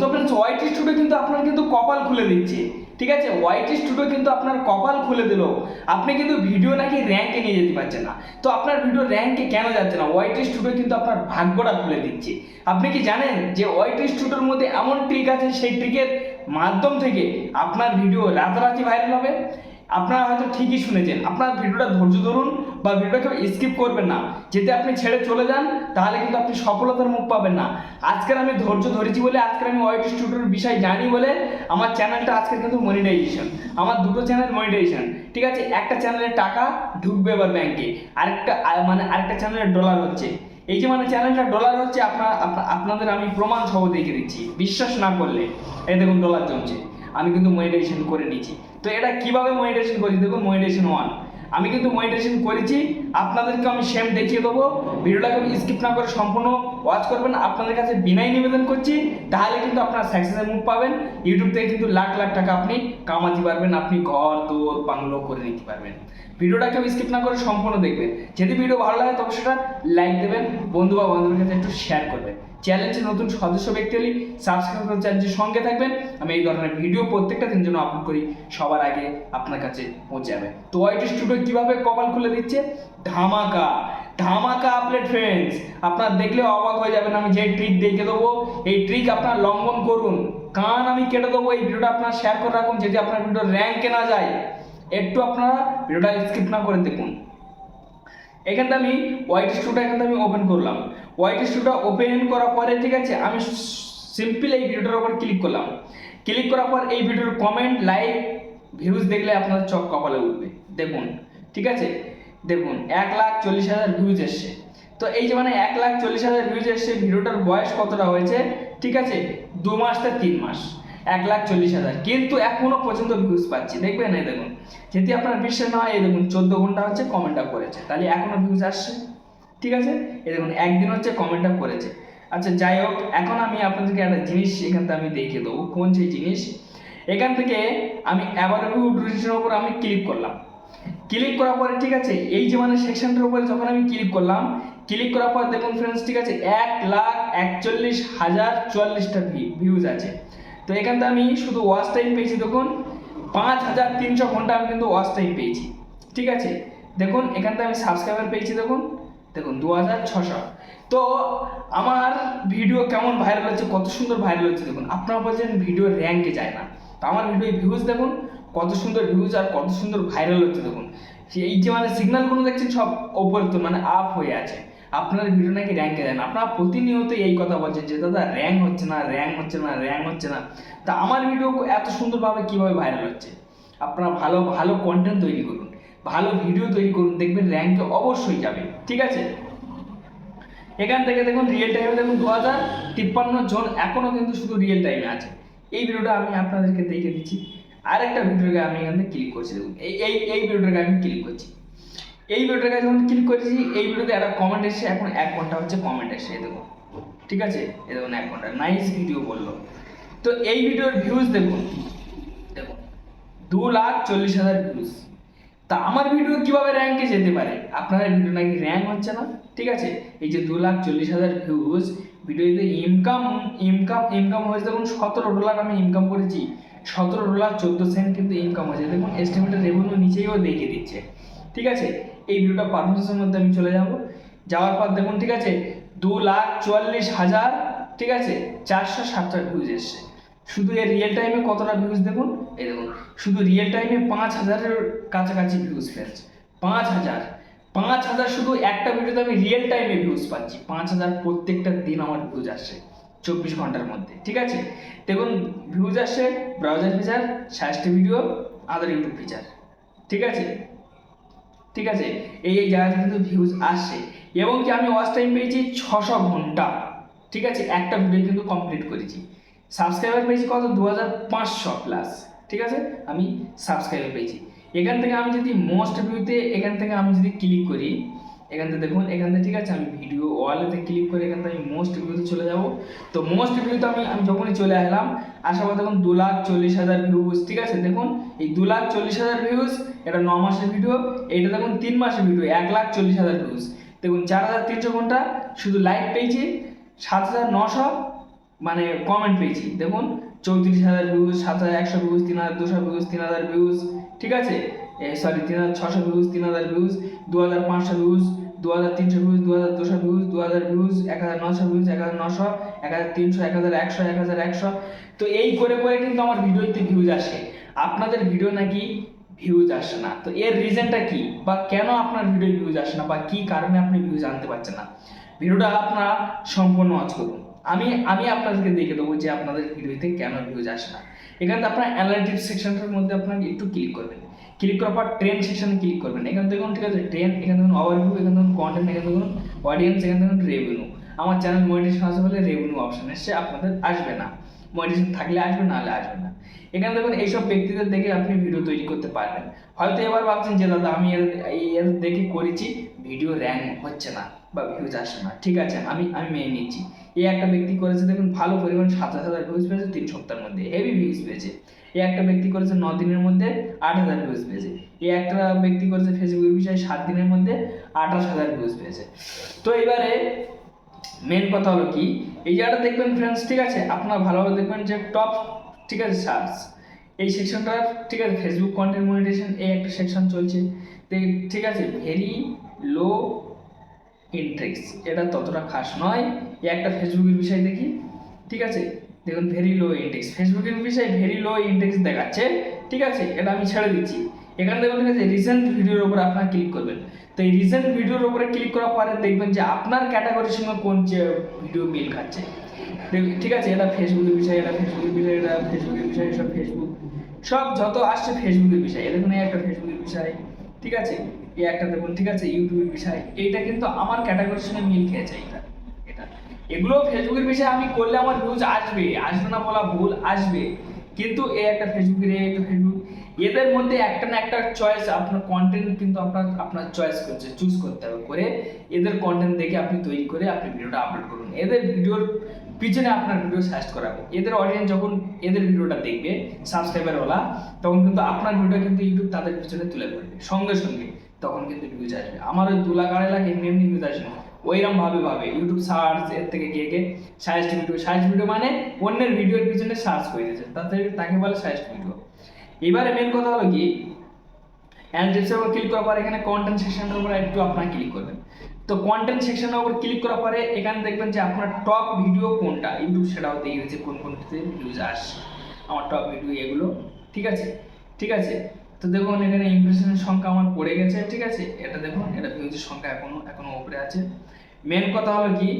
তো friends white studio কিন্তু আপনার কিন্তু কপাল খুলে দিচ্ছে। ঠিক আছে? ওয়াইটি স্টুডিও কিন্তু আপনার কপাল খুলে দিল। আপনি কিন্তু ভিডিও নাকি র্যাঙ্কে নিয়ে যেতে পারছেন না। তো আপনার ভিডিও র্যাঙ্কে কেন যাচ্ছে না? ওয়াইটি স্টুডিও কিন্তু আপনার ভাগ্যটা খুলে দিচ্ছে। আপনি কি জানেন যে ওয়াইটি স্টুডিওর মধ্যে এমন ট্রিক আছে, সেই ট্রিকের মাধ্যম থেকে আপনার ভিডিও রাতারাতি ভাইরাল হবে? আপনারা হয়তো ঠিকই শুনেছেন। আপনার ভিডিওটা ধৈর্য ধরুন বা ভিডিওটাকে স্কিপ করবেন না। যদি আপনি ছেড়ে চলে যান, তাহলে কিন্তু আপনি সফলতার মুখ পাবেন না। আজকের আমি ধৈর্য ধরেছি বলে, আজকের আমি ওয়াইটি স্টুডিওর বিষয় জানি বলে, আমার চ্যানেলটা আজকে কিন্তু মনিটাইজেশন আমার দুটো চ্যানেল মনিটাইজেশন ঠিক আছে? একটা চ্যানেলের টাকা ঢুকবে এবার ব্যাংকে আরেকটা মানে আরেকটা চ্যানেলের ডলার হচ্ছে। এই যে মানে চ্যানেলটা ডলার হচ্ছে আপনার আপনাদের আমি প্রমাণ সহ দেখে দিচ্ছি। বিশ্বাস না করলে, এই দেখুন ডলার জমছে। আমি কিন্তু মনিটাইজেশন করে নিয়েছি। তো এটা কীভাবে মেডিটেশন করি দেখুন মেডিটেশন ওয়ান আমি কিন্তু মেডিটেশন করেছি, আপনাদেরকে আমি সেম দেখিয়ে দেবো। ভিডিওটাকে স্কিপ না করে সম্পূর্ণ ওয়াচ করবেন। আপনাদের কাছে বিনাই নিবেদন করছি, তাহলে কিন্তু আপনার সাকসেসের মুখ পাবেন। ইউটিউব থেকে কিন্তু লাখ লাখ টাকা আপনি কামাতে পারবেন, আপনি ঘর দোর বাংলো করে নিতে পারবেন। ভিডিওটাকে স্কিপ না করে সম্পূর্ণ দেখবেন। যদি ভিডিও ভালো লাগে, তবে সেটা লাইক দেবেন, বন্ধু বা বান্ধবের কাছে একটু শেয়ার করবেন। চ্যানেলটি নতুন সদস্য ব্যক্তি হলে সাবস্ক্রাইব করে চ্যানেলটির সঙ্গে থাকবেন, আমি এই ধরনের ভিডিও প্রত্যেকটা দিন জন্য আপলোড করি, সবার আগে আপনার কাছে পৌঁছে যাবে। তো ওয়াইটি স্টুডিও কীভাবে কপাল খুলে দিচ্ছে? ধামাকা ধামাকা আপডেট ফ্রেন্ডস আপনার দেখলে অবাক হয়ে যাবেন, আমি যে ট্রিক দেখে দেবো, এই ট্রিক আপনার লঙ্ঘন করুন। কান আমি কেটে দেবো, এই ভিডিওটা আপনার শেয়ার করে রাখুন, যদি আপনার ভিডিও র্যাঙ্কে না যায়। একটু আপনারা ভিডিওটা স্কিপ না করে দেখুন। এখানটা আমি হোয়াইট স্টুডিও এখানটা আমি ওপেন করলাম। হোয়াইট স্টুডিও ওপেন করার পরে, ঠিক আছে, আমি সিম্পল এই ভিডিওটার উপর ক্লিক করলাম। ক্লিক করার পর এই ভিডিওর কমেন্ট লাইক ভিউজ দেখলে আপনার চোখ কপালে উঠবে। দেখুন, ঠিক আছে? দেখুন, এক লাখ চল্লিশ হাজার ভিউজ এসছে। তো এই যে মানে এক লাখ চল্লিশ হাজার ভিউজ এসছে ভিডিওটার বয়স কতটা হয়েছে? ঠিক আছে, দু মাস থেকে তিন মাস। এক লাখ চল্লিশ হাজার। কিন্তু এখনও পর্যন্ত ভিউজ পাচ্ছি। দেখবেন এই দেখুন, যদি আপনার বিশ্বাস না হয়, এই দেখুন, চোদ্দ ঘণ্টা হচ্ছে কমেন্টটা করেছে। তাহলে এখনও ভিউজ আসছে। ঠিক আছে? এই দেখুন, একদিন হচ্ছে কমেন্টটা করেছে। আচ্ছা যাই হোক, এখন আমি আপনাদেরকে একটা জিনিস এখান থেকে আমি দেখিয়ে দেবো। কোন সেই জিনিস? এখান থেকে আমি অ্যাবার ভিউ উপর আমি ক্লিক করলাম। ক্লিক করার পরে, ঠিক আছে, এই যে মানে সেকশনটার উপরে যখন আমি ক্লিক করলাম ক্লিক করার পর দেখুন ফ্রেন্ডস ঠিক আছে, এক লাখ একচল্লিশ হাজার চুয়াল্লিশটা ভিউজ আছে। তো এখান আমি শুধু ওয়াচ টাইম পেয়েছি, দেখুন, পাঁচ হাজার তিনশো ঘণ্টা আমি কিন্তু ওয়াচ টাইম পেয়েছি, ঠিক আছে? দেখুন, এখান থেকে আমি সাবস্ক্রাইবার পেয়েছি, দেখুন দেখুন দু হাজার ছশো। তো আমার ভিডিও কেমন ভাইরাল হচ্ছে কত সুন্দর ভাইরাল হচ্ছে দেখুন, আপনারা বলছেন ভিডিও র্যাঙ্কে যায় না। তো আমার ভিডিও ভিউজ দেখুন, কত সুন্দর ভিউজ আর কত সুন্দর ভাইরাল হচ্ছে, দেখুন। এই যে মানে সিগন্যালগুলো দেখছেন, সব ওপর তো মানে আপ হয়ে আছে। আপনার ভিডিও নাকি র্যাঙ্কে যায় না আপনারা প্রতিনিয়ত এই কথা বলছেন যে, দাদা র্যাঙ্ক হচ্ছে না র্যাঙ্ক হচ্ছে না র্যাঙ্ক হচ্ছে না। তা আমার ভিডিও এত সুন্দরভাবে কীভাবে ভাইরাল হচ্ছে? আপনারা ভালো ভালো কন্টেন্ট তৈরি করুন, ভালো ভিডিও তৈরি করুন, দেখবেন র্যাঙ্কে অবশ্যই যাবে। ঠিক আছে? এখান থেকে দেখুন রিয়েল টাইমে দেখুন দু হাজার তিপ্পান্ন জন এখনও কিন্তু শুধু রিয়েল টাইমে আছে। এই ভিডিওটা আমি আপনাদেরকে দেখে দিচ্ছি। আরেকটা ভিডিওকে আমি এখান থেকে ক্লিক করছি। দেখুন, এই এই এই ভিডিওটাকে আমি ক্লিক করছি। এই ভিডিওটাকে যখন ক্লিক করেছি, এই ভিডিওতে একটা কমেন্ট এসে এখন এক ঘণ্টা হচ্ছে কমেন্ট এসে দেখুন ঠিক আছে? এই দেখুন এক ঘণ্টা। নাইস ভিডিও বলল। তো এই ভিডিওর ভিউজ দেখুন। দেখুন দু লাখ চল্লিশ হাজার ভিউজ তা আমার ভিডিও কীভাবে র্যাঙ্কে যেতে পারে? আপনার ভিডিও নাকি র্যাঙ্ক হচ্ছে না? ঠিক আছে? এই যে দু লাখ চল্লিশ হাজার ভিউজ ভিডিওতে ইনকাম ইনকাম ইনকাম হয়েছে দেখুন, সতেরো ডলার আমি ইনকাম করেছি। সতেরো ডলার চোদ্দ সেন্ট কিন্তু ইনকাম হয়েছে। দেখুন এস্টিমেটের রেভিনিউ নিচেইও দেখিয়ে দিচ্ছে। ঠিক আছে? এই ভিডিওটা পারফরমেন্সের মধ্যে আমি চলে যাব। যাওয়ার পর দেখুন, ঠিক আছে? দু লাখ চুয়াল্লিশ হাজার, ঠিক আছে? চারশো সাতটা ভিউজ এসছে। শুধু এর রিয়েল টাইমে কতটা ভিউজ দেখুন? এই দেখুন, শুধু রিয়েল টাইমে পাঁচ হাজারের কাছাকাছি ভিউজ ফ্রেন্ডস পাঁচ হাজার। পাঁচ হাজার শুধু একটা ভিডিওতে আমি রিয়েল টাইমে ভিউজ পাচ্ছি। পাঁচ হাজার প্রত্যেকটা দিন আমার ভিউজ আসছে চব্বিশ ঘণ্টার মধ্যে, ঠিক আছে? দেখুন ভিউজ আসছে ব্রাউজার ফিচার সাজটি ভিডিও আদার ইউটিউব ফিচার ঠিক আছে? ঠিক আছে? এই এই জায়গাতে কিন্তু ভিউজ আসে। এবং কি আমি ওয়াচ টাইম পেয়েছি ছশো ঘণ্টা। ঠিক আছে? একটা ভিডিও কিন্তু কমপ্লিট করেছি। সাবস্ক্রাইবার পেয়েছি কত? দু হাজার পাঁচশো প্লাস ঠিক আছে? আমি সাবস্ক্রাইবার পেয়েছি। এখান থেকে আমি যদি মোস্ট ভিউতে এখান থেকে আমি যদি ক্লিক করি এখান থেকে দেখুন, এখান থেকে ঠিক আছে, আমি ভিডিও ওয়ালেতে ক্লিক করে এখান থেকে আমি মোস্ট ভিউতে চলে যাব। তো মোস্ট ভিউতে আমি আমি যখনই চলে আসলাম, আসার পর দেখুন, দু লাখ চল্লিশ হাজার ভিউজ ঠিক আছে? দেখুন, এই দু লাখ চল্লিশ হাজার ভিউজ এটা ন মাসের ভিডিও এটা দেখুন তিন মাসের ভিডিও এক লাখ চল্লিশ হাজার ভিউজ দেখুন, চার হাজার তিনশো ঘণ্টা শুধু লাইক পেয়েছি, সাত হাজার নশো মানে কমেন্ট পেয়েছি। দেখুন, চৌত্রিশ হাজার ভিউজ সাত হাজার একশো ভিউজ তিন হাজার দুশো ভিউজ তিন হাজার ভিউজ ঠিক আছে? সরি তিন হাজার ছশো ভিউজ তিন হাজার ভিউজ দু হাজার পাঁচশো ভিউজ দু হাজার তিনশো ভিউজ দু হাজার দুশো ভিউজ দু হাজার ভিউজ এক হাজার নশো ভিউজ এক হাজার নশো এক হাজার তিনশো, এক হাজার একশো, এক হাজার একশো। তো এই করে করে কিন্তু আমার ভিডিওতে ভিউজ আসে। আপনাদের ভিডিও নাকি ভিউজ আসে না। তো এর রিজনটা কি? বা কেন আপনার ভিডিও ভিউজ আসে না? বা কি কারণে আপনি ভিউজ আনতে পারছেন না? ভিডিওটা আপনারা সম্পূর্ণ ওয়াচ করুন। আমি আমি আপনাদেরকে দেখে দেবো যে আপনাদের ভিডিওতে কেন ভিউজ আসে না। এখানে আপনার অ্যানালিটিক্স সেকশনটার মধ্যে আপনাকে একটু ক্লিক করবেন। ক্লিক করার পর ট্রেন সেকশনে ক্লিক করবেন। এখানে দেখুন, ঠিক আছে ট্রেন এখানে দেখুন ওভারভিউ এখানে দেখুন কন্টেন্ট এখানে দেখুন অডিয়েন্স এখানে দেখুন রেভিনিউ আমার চ্যানেল মনিটেশন আছে বলে রেভিনিউ অপশন এসছে আপনাদের আসবে না। মনিটেশন থাকলে আসবে নাহলে আসবে না। এখানে দেখুন, এইসব ব্যক্তিদের দেখে আপনি ভিডিও তৈরি করতে পারবেন। হয়তো এবার ভাবছেন যে, দাদা, আমি এর দেখে করেছি ভিডিও র্যাঙ্ক হচ্ছে না বা ভিউজ আসছে না। ঠিক আছে, আমি আমি মেনে নিচ্ছি। এই একটা ব্যক্তি করেছে, দেখুন, ভালো পরিমাণ সাতাশ হাজার ভিউজ পেয়েছে তিন সপ্তাহের মধ্যে হেভি ভিউজ পেয়েছে। এই একটা ব্যক্তি করেছে ন দিনের মধ্যে আট হাজার ভিউজ পেয়েছে। এই একটা ব্যক্তি করেছে ফেসবুকের বিষয়ে সাত দিনের মধ্যে আঠাশ হাজার ভিউজ পেয়েছে। তো এবারে মেন কথা হলো কি? এই জায়গাটা দেখবেন ফ্রেন্ডস ঠিক আছে? আপনারা ভালোভাবে দেখবেন যে টপ ঠিক আছে সার্চ এই সেকশনটা ঠিক আছে ফেসবুক কন্টেন্ট মনিটেশন এই একটা সেকশন চলছে। ঠিক আছে ভেরি লো ইন্ট্রেক্স এটা ততটা খাস নয়। এই একটা ফেসবুকের বিষয় দেখি, ঠিক আছে? দেখুন ভেরি লো ইন্ডেক্স ফেসবুকের বিষয়ে ভেরি লো ইন্ডেক্স দেখাচ্ছে। ঠিক আছে? এটা আমি ছেড়ে দিচ্ছি। এখানে দেখুন, ঠিক আছে রিসেন্ট ভিডিওর উপর আপনারা ক্লিক করবেন। তো এই রিসেন্ট ভিডিওর উপরে ক্লিক করার পরে দেখবেন যে আপনার ক্যাটাগরির সঙ্গে কোন যে ভিডিও মিল খাচ্ছে। ঠিক আছে, এটা ফেসবুকের বিষয়, এটা ফেসবুকের বিষয়, এটা ফেসবুকের বিষয়, সব ফেসবুক সব যত আসছে ফেসবুকের বিষয়। দেখুন, এই একটা ফেসবুকের বিষয়। ঠিক আছে? এই একটা দেখুন, ঠিক আছে ইউটিউবের বিষয়। এইটা কিন্তু আমার ক্যাটাগরির সঙ্গে মিল খেয়েছে এটা এগুলো ফেসবুকের বিষয়ে আমি করলে আমার ভিউজ আসবে। আসবে না বলা ভুল, আসবে। কিন্তু এ একটা ফেসবুকের এই একটা ফেসবুক। এদের মধ্যে একটা না একটা চয়েস আপনার কন্টেন্ট কিন্তু আপনার আপনার চয়েস করছে চুজ করতে হবে করে এদের কন্টেন্ট দেখে আপনি তৈরি করে আপনি ভিডিওটা আপলোড করুন। এদের ভিডিওর পিছনে আপনার ভিডিও সাজেস্ট করাবে। এদের অডিয়েন্স যখন এদের ভিডিওটা দেখবে সাবস্ক্রাইবার ওলা তখন কিন্তু আপনার ভিডিও কিন্তু ইউটিউব তাদের পিছনে তুলে ধরবে। সঙ্গে সঙ্গে তখন কিন্তু ভিউজ আসবে। আমার ওই দু লাখ এমনি এমনি ভিউজ আসবে। না ওইরকম ভাবে ইউটিউব সার্চ এর থেকে গিয়ে গিয়ে সাজেস্ট ভিডিও সাজেস্ট ভিডিও মানে অন্যের ভিডিওর পিছনে সার্চ করে দিয়েছে। তাতে তাকে বলে সাজেস্ট ভিডিও এবারে মেন কথা হলো কি? অ্যানালিটিক্সের উপর ক্লিক করার পর এখানে কন্টেন্ট সেকশনের উপর একটু আপনারা ক্লিক করবেন। তো কন্টেন্ট সেকশনের উপর ক্লিক করার পরে এখানে দেখবেন যে আপনার টপ ভিডিও কোনটা? ইউটিউব সেটাও দেখবে যে কোন কোনটাতে ভিউজ আসে আমার টপ ভিডিও এগুলো। ঠিক আছে? ঠিক আছে? তো দেখুন, এখানে ইমপ্রেশনের সংখ্যা আমার পড়ে গেছে, ঠিক আছে? এটা দেখুন, এটা ভিউজের সংখ্যা এখনও এখনও উপরে আছে। মেন কথা হলো কি?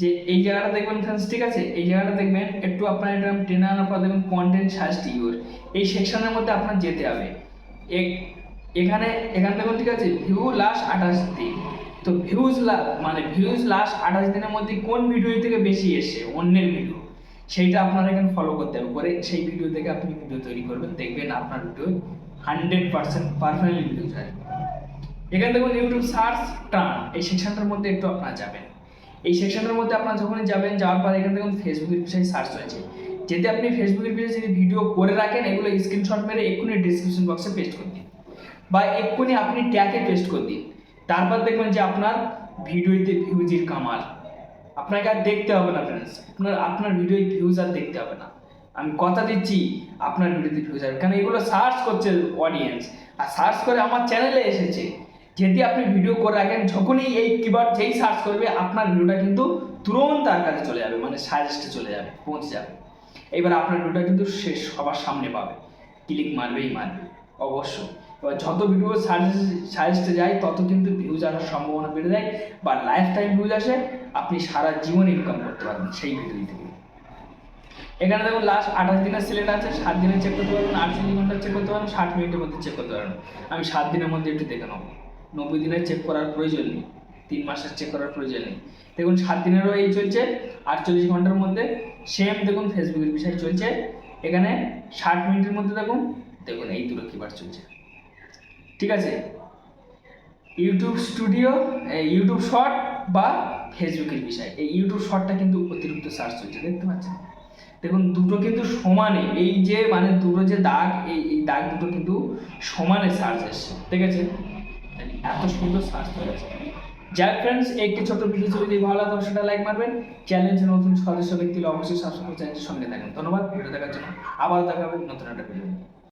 যে এই জায়গাটা দেখবেন ফ্রেন্ডস ঠিক আছে? এই জায়গাটা দেখবেন, একটু আপনার এটা টেনে আনার পর দেখবেন কন্টেন্ট সার্চ ইউর। এই সেকশনের মধ্যে আপনার যেতে হবে। এখানে এখানে দেখুন, ঠিক আছে? ভিউ লাস্ট আঠাশ দিন। তো ভিউজ লাস্ট মানে ভিউজ লাস্ট আঠাশ দিনের মধ্যে কোন ভিডিও থেকে বেশি এসে অন্যের ভিডিও সেইটা আপনারা এখানে ফলো করতে হবে। করে সেই ভিডিও থেকে আপনি ভিডিও তৈরি করবেন, দেখবেন আপনার video hundred percent perfectly views আসবে এখানে দেখুন ইউটিউব সার্চ টার্ন এই সেকশনটার মধ্যে একটু আপনারা যাবেন। এই সেকশনের মধ্যে আপনারা যখনই যাবেন, যাওয়ার পর এখানে দেখুন ফেসবুকের বিষয়ে সার্চ হয়েছে যদি আপনি ফেসবুকের বিষয়ে যদি ভিডিও করে রাখেন, এগুলো স্ক্রিনশট মেরে এক্ষুনি ডিসক্রিপশন বক্সে পেস্ট করে দিন। বা এক্ষুনি আপনি ট্যাগে পেস্ট করে দিন। তারপর দেখবেন যে আপনার ভিডিওতে ভিউজের কামাল। আপনাকে আর দেখতে হবে না ফ্রেন্ডস আপনার আপনার ভিডিও ভিউজ আর দেখতে হবে না। আমি কথা দিচ্ছি আপনার ভিডিওতে ভিউজ আসবে কারণ এগুলো সার্চ করছে অডিয়েন্স আর সার্চ করে আমার চ্যানেলে এসেছে। যদি আপনি ভিডিও করে রাখেন, যখনই এই কিবার যেই সার্চ করবে, আপনার ভিডিওটা কিন্তু তুরন্ত তার কাছে চলে যাবে মানে সাজেস্টে চলে যাবে, পৌঁছে যাবে। এবার আপনার ভিডিওটা কিন্তু সে সবার সামনে পাবে। ক্লিক মারবেই মারবে, অবশ্যই। এবার যত ভিডিও সাজেস্টে যায়, তত কিন্তু ভিউজ আসার সম্ভাবনা বেড়ে যায়, বা লাইফ টাইম ভিউজ আসে, আপনি সারা জীবন ইনকাম করতে পারবেন সেই ভিডিও থেকে। এখানে দেখুন লাস্ট আঠাশ দিনের সিলেক্ট আছে সাত দিনে চেক করতে পারবেন আটচল্লিশ ঘণ্টা চেক করতে পারবেন, ষাট মিনিটের মধ্যে চেক করতে পারবেন। আমি সাত দিনের মধ্যে একটু দেখে নেব। নব্বই দিনের চেক করার প্রয়োজন নেই। তিন মাসের চেক করার প্রয়োজন নেই। দেখুন সাত দিনেরও এই চলছে, আটচল্লিশ ঘণ্টার মধ্যে সেম দেখুন ফেসবুকের বিষয় চলছে। এখানে ষাট মিনিটের মধ্যে দেখুন দেখুন এই দুটো কিবার চলছে। ঠিক আছে? ইউটিউব স্টুডিও ইউটিউব শর্ট বা ফেসবুকের বিষয়। এই ইউটিউব শর্টটা কিন্তু অতিরিক্ত সার্চ চলছে, দেখতে পাচ্ছেন? দেখুন, দুটো কিন্তু সমানে, এই যে মানে দুটো যে দাগ, এই এই দাগ দুটো কিন্তু সমানে সার্চ এসছে, ঠিক আছে? এত সুন্দর সার্চ হয়ে গেছে যাই ফ্রেন্ডস একটি ছোট ভিডিও যদি ভালো লাগে সেটা লাইক মারবেন। চ্যালেঞ্জ নতুন সদস্য ব্যক্তি অবশ্যই সাবস্ক্রাইব চ্যানেলের সঙ্গে থাকবেন ধন্যবাদ ভিডিও দেখার জন্য আবারও দেখা হবে নতুন একটা ভিডিও